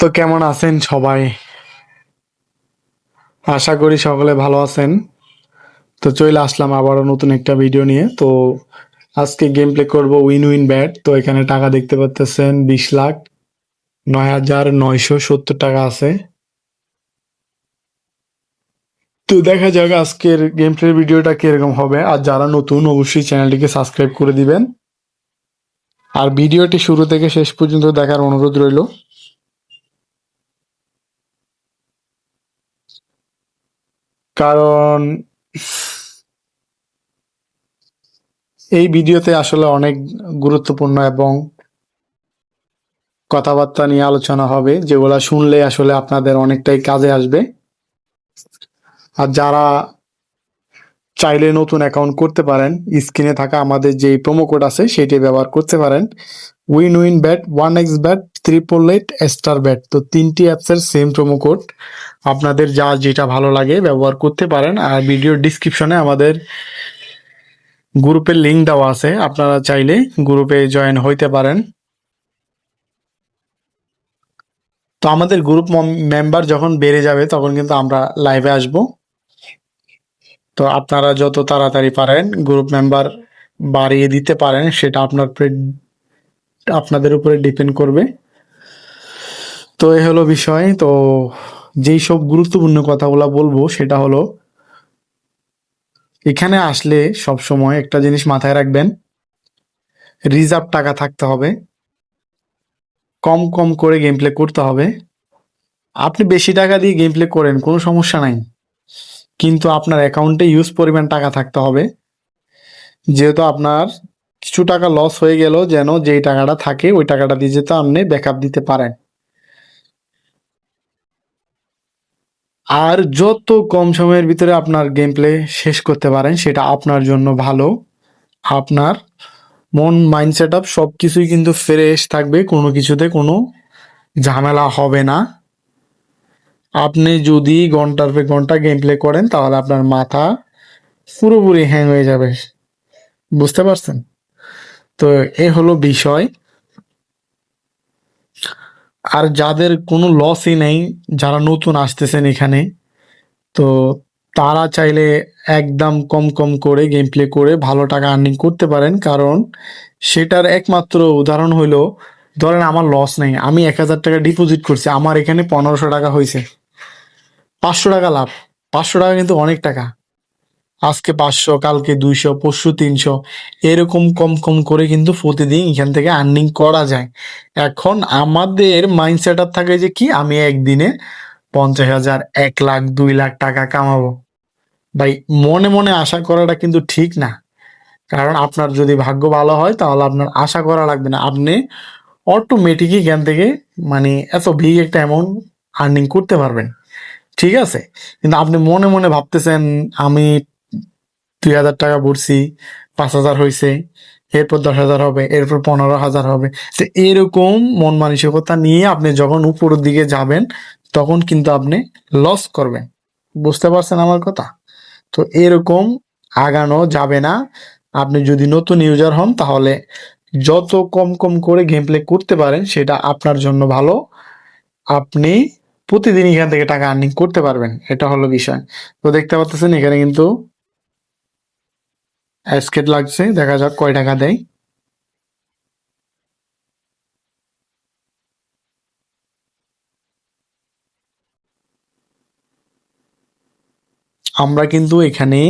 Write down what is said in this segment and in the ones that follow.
তো কেমন আছেন সবাই? আশা করি সকলে ভালো আছেন। তো চলে আসলাম আবারও নতুন একটা ভিডিও নিয়ে। তো আজকে গেম প্লে করব উইন উইন ব্যাট তো এখানে টাকা দেখতে পাচ্ছেন বিশ লাখ নয় হাজার নয়শো সত্তর টাকা আছে। তো দেখা যাক আজকের গেম প্লে ভিডিওটা কীরকম হবে। আর যারা নতুন, অবশ্যই চ্যানেলটিকে সাবস্ক্রাইব করে দিবেন। আর ভিডিওটি শুরু থেকে শেষ পর্যন্ত দেখার অনুরোধ রইল। কারণ এই ভিডিওতে আসলে অনেক গুরুত্বপূর্ণ এবং কথাবার্তা নিয়ে আলোচনা হবে, যেগুলা শুনলে আসলে আপনাদের অনেকটাই কাজে আসবে। আর যারা চাইলে নতুন অ্যাকাউন্ট করতে পারেন স্ক্রিনে থাকা আমাদের যে প্রোমো কোড আছে সেটি ব্যবহার করতে পারেন। Win win bet one X bet triple eight star bet তো তিনটি অ্যাপসের সেম প্রোমো কোড আপনাদের যা যেটা ভালো লাগে ব্যবহার করতে পারেন। আর ভিডিওর ডিসক্রিপশনে আমাদের গ্রুপের লিঙ্ক দেওয়া আছে। আপনারা চাইলে গ্রুপে জয়েন হইতে পারেন। তো আমাদের গ্রুপ মেম্বার যখন বেড়ে যাবে, তখন কিন্তু আমরা লাইভে আসব। তো আপনারা যত তাড়াতাড়ি পারেন গ্রুপ মেম্বার বাড়িয়ে দিতে পারেন, সেটা আপনার আপনাদের উপরে ডিপেন্ড করবে। তো এ হলো বিষয়। তো যেই সব গুরুত্বপূর্ণ কথাগুলো বলব, সেটা হলো, এখানে আসলে সব সময় একটা জিনিস মাথায় রাখবেন রিজার্ভ টাকা থাকতে হবে, কম কম করে গেম প্লে করতে হবে। আপনি বেশি টাকা দিয়ে গেম প্লে করেন, কোনো সমস্যা নাই। কিন্তু আপনার অ্যাকাউন্টে ইউজ পরিমাণ টাকা থাকতে হবে। যেহেতু আপনার কিছু টাকা লস হয়ে গেল, যেন যেই টাকাটা থাকে, ওই টাকাটা দিয়ে যেতে আপনি ব্যাকআপ দিতে পারেন। আর যত কম সময়ের ভিতরে আপনার গেম প্লে শেষ করতে পারেন, সেটা আপনার জন্য ভালো। আপনার মন মাইন্ড সেট আপ সব কিছুই কিন্তু ফ্রেশ থাকবে, কোনো কিছুতে কোনো ঝামেলা হবে না। আপনি যদি ঘণ্টার পর ঘণ্টা গেম প্লে করেন, তাহলে আপনার মাথা পুরোপুরি হ্যাং হয়ে যাবে। বুঝতে পারছেন? তো এ হলো বিষয়। আর যাদের কোনো লসই নেই, যারা নতুন আসতেছেন এখানে, তো তারা চাইলে একদম কম কম করে গেম প্লে করে ভালো টাকা আর্নিং করতে পারেন। কারণ সেটার একমাত্র উদাহরণ হলো, ধরেন আমার লস নেই, আমি এক হাজার টাকা ডিপোজিট করছি, আমার এখানে পনেরোশো টাকা হয়েছে পাঁচশো টাকা লাভ, পাঁচশো টাকা কিন্তু অনেক টাকা। আজকে পাঁচশো, কালকে দুইশো, পরশু তিনশো, এরকম কম কম করে কিন্তু প্রতিদিন এখান থেকে আর্নিং করা যায়। এখন আমাদের মাইন্ড সেট থাকে যে কি, আমি একদিনে পঞ্চাশ হাজার, এক লাখ, দুই লাখ টাকা কামাবো। ভাই, মনে মনে আশা করাটা কিন্তু ঠিক না। কারণ আপনার যদি ভাগ্য ভালো হয়, তাহলে আপনার আশা করা লাগবে না। আপনি অটোমেটিকই এখান থেকে মানে এত বিগ একটা অ্যামাউন্ট আর্নিং করতে পারবেন। ঠিক আছে? কিন্তু আপনি মনে মনে ভাবতেছেন, আমি দুই হাজার টাকা ভরছি, পাঁচ হাজার হয়েছে এরপর দশ হাজার হবে, এরপর পনেরো হাজার হবে। তো এরকম মন মানসিকতা নিয়ে আপনি যখন উপরের দিকে যাবেন, তখন কিন্তু আপনি লস করবেন। বুঝতে পারছেন আমার কথা? তো এরকম আগানো যাবে না। আপনি যদি নতুন ইউজার হন, তাহলে যত কম কম করে গেম প্লে করতে পারেন, সেটা আপনার জন্য ভালো। আপনি প্রতিদিন এখান থেকে টাকা আর্নিং করতে পারবেন, এটা হলো বিষয়। তো দেখতে পাচ্ছেন, এখানে কিন্তু স্কেট লাগছে, দেখা যাক কয় টাকা দেয়। আমরা কিন্তু এখানে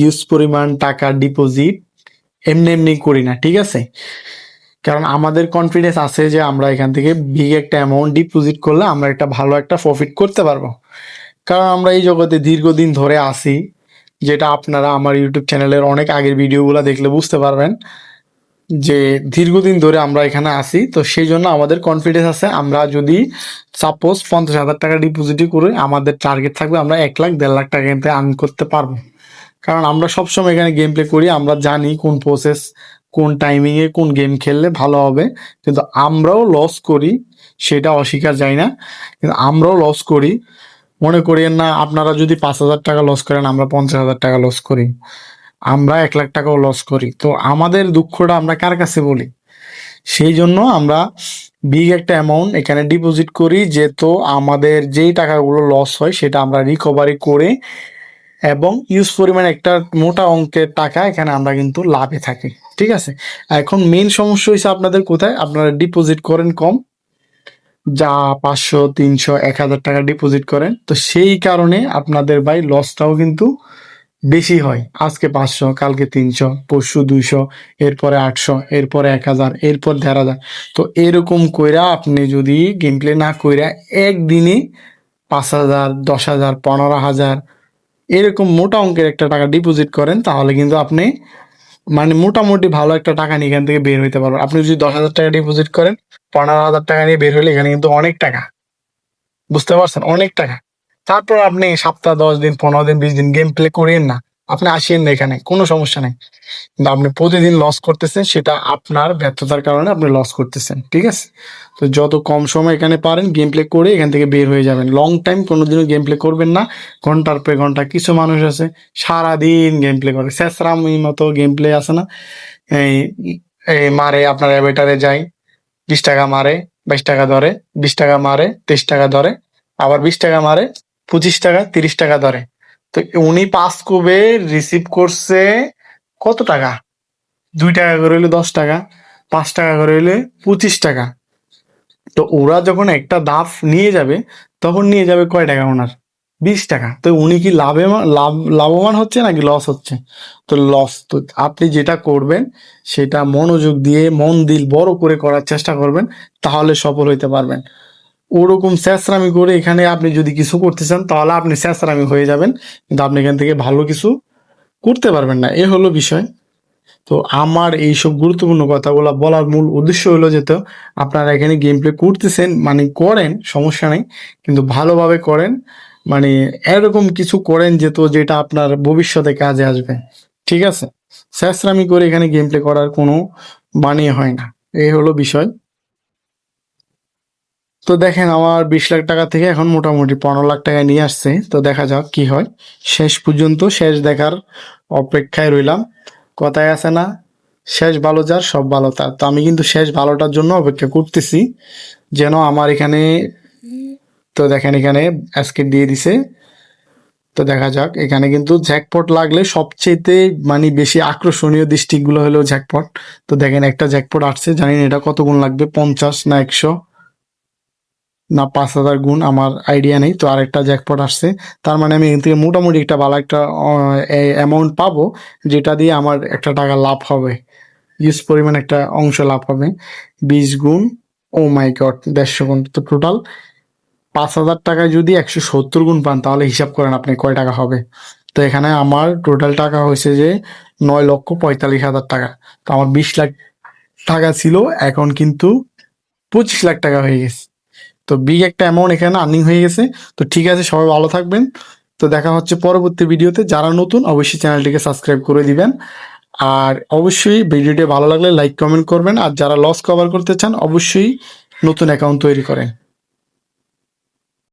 ইউজ পরিমাণ টাকা ডিপোজিট এমনি এমনি করি না, ঠিক আছে? কারণ আমাদের কনফিডেন্স আছে যে আমরা এখান থেকে বিগ একটা অ্যামাউন্ট ডিপোজিট করলে আমরা একটা ভালো একটা প্রফিট করতে পারব। কারণ আমরা এই জগতে দীর্ঘদিন ধরে আসি যেটা আপনারা আমার ইউটিউব চ্যানেলের অনেক আগের ভিডিওগুলো দেখলে বুঝতে পারবেন যে দীর্ঘদিন ধরে আমরা এখানে আসি তো সেই জন্য আমাদের কনফিডেন্স আছে, আমরা যদি সাপোজ পঞ্চাশ হাজার টাকা ডিপোজিটই করে আমাদের টার্গেট থাকবে আমরা এক লাখ, দেড় লাখ টাকা এখান আর্ন করতে পারব। কারণ আমরা সবসময় এখানে গেম প্লে করি, আমরা জানি কোন প্রসেস কোন টাইমিংয়ে কোন গেম খেললে ভালো হবে। কিন্তু আমরাও লস করি, সেটা অস্বীকার যায় না। কিন্তু আমরাও লস করি মনে করিয়েন না, আপনারা যদি পাঁচ হাজার টাকা লস করেন, আমরা পঞ্চাশ হাজার টাকা লস করি। আমরা এক লাখ টাকাও লস করি। তো আমাদের দুঃখটা আমরা কার কাছে বলি? সেই জন্য আমরা বিগ একটা অ্যামাউন্ট এখানে ডিপোজিট করি যেহেতু আমাদের যেই টাকাগুলো লস হয়, সেটা আমরা রিকভারি করে এবং ইউজ পরিমাণ একটা মোটা অঙ্কের টাকা এখানে আমরা কিন্তু লাভে থাকি। ঠিক আছে? এখন মেন সমস্যা হয়েছে আপনাদের কোথায়? আপনারা ডিপোজিট করেন কম যা পাঁচশো, তিনশো, এক হাজার টাকা ডিপোজিট করেন। তো সেই কারণে আপনাদের ভাই লসটাও কিন্তু বেশি হয়। আজকে পাঁচশো, কালকে তিনশো, পরশু দুইশো, এরপরে আটশো, এরপরে এক হাজার, এরপর দেড় হাজার। তো এরকম কইরা আপনি যদি গেম প্লে না কইরা একদিনে পাঁচ হাজার, দশ হাজার, পনেরো হাজার, এরকম মোটা অঙ্কের একটা টাকা ডিপোজিট করেন, তাহলে কিন্তু আপনি মানে মোটামুটি ভালো একটা টাকা নিয়ে এখান থেকে বের হইতে পারবেন। আপনি যদি দশ হাজার টাকা ডিপোজিট করেন, পনেরো হাজার টাকা নিয়ে বের হইলে এখানে কিন্তু অনেক টাকা। বুঝতে পারছেন? অনেক টাকা। তারপর আপনি সপ্তাহ, দশ দিন, পনেরো দিন, বিশ দিন গেম প্লে করেন না। আপনি আসেন না এখানে, কোনো সমস্যা নেই। কিন্তু আপনি প্রতিদিন লস করতেছেন, সেটা আপনার ব্যর্থতার কারণে আপনি লস করতেছেন, ঠিক আছে? তো যত কম সময় এখানে পারেন গেম প্লে করে এখান থেকে বের হয়ে যাবেন। লং টাইম কোনোদিনও গেম প্লে করবেন না, ঘণ্টার পর ঘণ্টা কিছু মানুষ আছে, সারাদিন গেম প্লে করে স্যাসরামি মতো গেম প্লে আছে না? এই এই মারে, আপনার অ্যাভেটারে যায়, বিশ টাকা মারে, বাইশ টাকা ধরে, বিশ টাকা মারে, তেইশ টাকা ধরে, আবার বিশ টাকা মারে, পঁচিশ টাকা, তিরিশ টাকা ধরে। তো উনি পাস করবে রিসিভ করছে কত টাকা? দুই টাকা করে হইলে দশ টাকা, পাঁচ টাকা করে হইলে পঁচিশ টাকা। তো ওরা যখন একটা দাফ নিয়ে যাবে, তখন নিয়ে যাবে কয় টাকা ওনার? বিশ টাকা। তো উনি কি লাভে লাভ লাভবান হচ্ছে নাকি লস হচ্ছে? তো লস তো আপনি যেটা করবেন, সেটা মনোযোগ দিয়ে, মন দিল বড় করে করার চেষ্টা করবেন, তাহলে সফল হইতে পারবেন। ওরকম স্যাঁচরামি করে এখানে আপনি যদি কিছু করতে চান, তাহলে আপনি স্যাঁচরামি হয়ে যাবেন, কিন্তু আপনি এখান থেকে ভালো কিছু করতে পারবেন না। এ হলো বিষয়। তো আমার এইসব গুরুত্বপূর্ণ কথাগুলো বলার মূল উদ্দেশ্য হলো যে তো, আপনারা এখানে গেম প্লে করতেছেন মানে করেন, সমস্যা নেই, কিন্তু ভালোভাবে করেন মানে এরকম কিছু করেন যে তো যেটা আপনার ভবিষ্যতে কাজে আসবে। ঠিক আছে? স্যাঁচরামি করে এখানে গেম প্লে করার কোনো মানে হয় না। এই হলো বিষয়। তো দেখেন আমার বিশ লাখ টাকা থেকে এখন মোটামুটি পনেরো লাখ টাকা নিয়ে আসছে। তো দেখা যাক কি হয়। শেষ পর্যন্ত শেষ দেখার অপেক্ষায় রইলাম। কথায় আছে না, শেষ ভালো যার, সব ভালো তার। তো আমি কিন্তু শেষ ভালোটার জন্য অপেক্ষা করতেছি, যেন আমার এখানে, তো দেখেন এখানে আজকে দিয়ে দিছে। তো দেখা যাক, এখানে কিন্তু জ্যাকপট লাগলে সবচেয়েতে মানে বেশি আকর্ষণীয় ডিস্ট্রিক্টগুলো হলো জ্যাকপট। তো দেখেন একটা জ্যাকপট আসছে, জানি না এটা কত গুণ লাগবে, পঞ্চাশ না একশো? না পাঁচ হাজার গুণ আমার আইডিয়া নেই, তো আরেকটা জ্যাকপট আসছে। তার মানে আমি এখান থেকে মোটামুটি একটা ভালো একটা অ্যামাউন্ট পাবো, যেটা দিয়ে আমার একটা টাকা লাভ হবে। ইউজ পরিমাণ একটা অংশ লাভ হবে। বিশ গুণ ও মাই গড দেড়শো গুণ তো টোটাল পাঁচ হাজার টাকায় যদি একশো সত্তর গুণ পান, তাহলে হিসাব করেন আপনি কয় টাকা হবে। তো এখানে আমার টোটাল টাকা হয়েছে যে নয় লক্ষ পঁয়তাল্লিশ হাজার টাকা। তো আমার বিশ লাখ টাকা ছিল, এখন কিন্তু পঁচিশ লাখ টাকা হয়ে গেছে। তো বিগ একটা অ্যামাউন্ট এখানে আর্নিং হয়ে গেছে। তো ঠিক আছে, সবাই ভালো থাকবেন। তো দেখা হচ্ছে পরবর্তী ভিডিওতে যারা নতুন, অবশ্যই চ্যানেলটিকে সাবস্ক্রাইব করে দিবেন। আর অবশ্যই ভিডিওটি ভালো লাগলে লাইক কমেন্ট করবেন। আর যারা লস কভার করতে চান, অবশ্যই নতুন অ্যাকাউন্ট তৈরি করেন।